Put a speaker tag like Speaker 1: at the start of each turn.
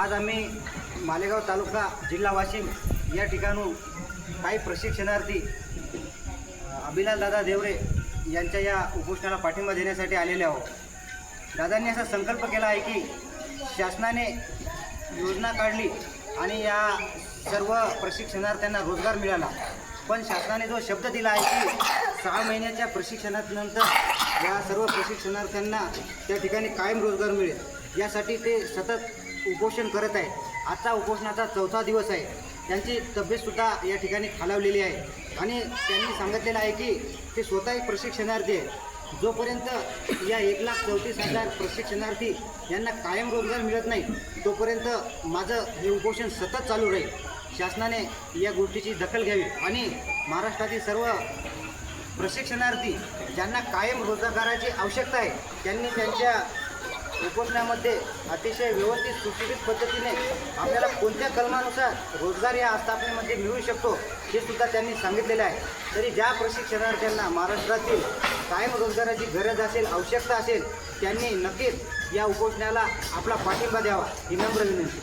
Speaker 1: आज आम्ही मालेगाव तालुका जिल्हा वाशिम या ठिकाणून काही प्रशिक्षणार्थी अभिलाल दादा देवरे यांच्या या उपोषणाला पाठिंबा देण्यासाठी आलेले आहोत. दादांनी असा संकल्प केला आहे की शासनाने योजना काढली आणि या सर्व प्रशिक्षणार्थ्यांना रोजगार मिळाला. पण शासनाने जो शब्द दिला आहे की सहा महिन्याच्या प्रशिक्षणानंतर या सर्व प्रशिक्षणार्थ्यांना त्या ठिकाणी कायम रोजगार मिळेल. यासाठी ते सतत उपोषण करत आहे. आजचा उपोषणाचा चौथा दिवस आहे. त्यांची तब्येतसुद्धा या ठिकाणी खालावलेली आहे. आणि त्यांनी सांगितलेलं आहे की ते स्वतः एक प्रशिक्षणार्थी आहे. जोपर्यंत या एक लाख चौतीस हजार प्रशिक्षणार्थी यांना कायम रोजगार मिळत नाही तोपर्यंत माझं हे उपोषण सतत चालू राहील. शासनाने या गोष्टीची दखल घ्यावी. आणि महाराष्ट्रातील सर्व प्रशिक्षणार्थी ज्यांना कायम रोजगाराची आवश्यकता आहे त्यांनी त्यांच्या उपोषणामध्ये अतिशय व्यवस्थित सुशिक्षित पद्धतीने आपल्याला कोणत्या कलमानुसार रोजगार या आस्थापनेमध्ये मिळू शकतो हे सुद्धा त्यांनी सांगितलेलं आहे. तरी ज्या प्रशिक्षणार्थ्यांना महाराष्ट्रातील कायम रोजगाराची गरज असेल आवश्यकता असेल त्यांनी नक्कीच या उपोषणाला आपला पाठिंबा द्यावा ही नम्र विनंती.